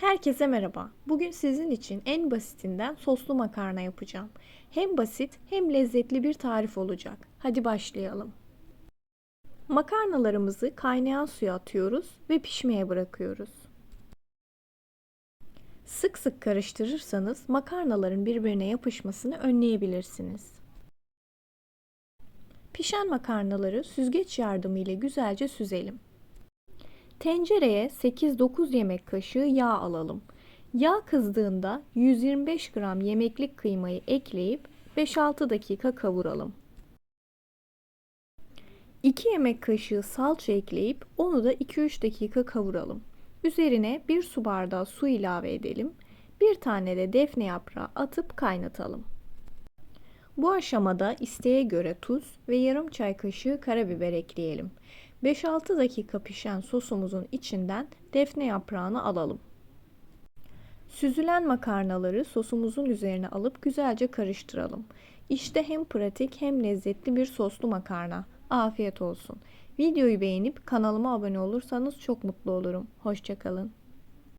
Herkese merhaba. Bugün sizin için en basitinden soslu makarna yapacağım. Hem basit hem lezzetli bir tarif olacak. Hadi başlayalım. Makarnalarımızı kaynayan suya atıyoruz ve pişmeye bırakıyoruz. Sık sık karıştırırsanız makarnaların birbirine yapışmasını önleyebilirsiniz. Pişen makarnaları süzgeç yardımıyla güzelce süzelim. Tencereye 8-9 yemek kaşığı yağ alalım. Yağ kızdığında 125 gram yemeklik kıymayı ekleyip 5-6 dakika kavuralım. 2 yemek kaşığı salça ekleyip onu da 2-3 dakika kavuralım. Üzerine 1 su bardağı su ilave edelim. Bir tane de defne yaprağı atıp kaynatalım. Bu aşamada isteğe göre tuz ve yarım çay kaşığı karabiber ekleyelim. 5-6 dakika pişen sosumuzun içinden defne yaprağını alalım. Süzülen makarnaları sosumuzun üzerine alıp güzelce karıştıralım. İşte hem pratik hem lezzetli bir soslu makarna. Afiyet olsun. Videoyu beğenip kanalıma abone olursanız çok mutlu olurum. Hoşçakalın.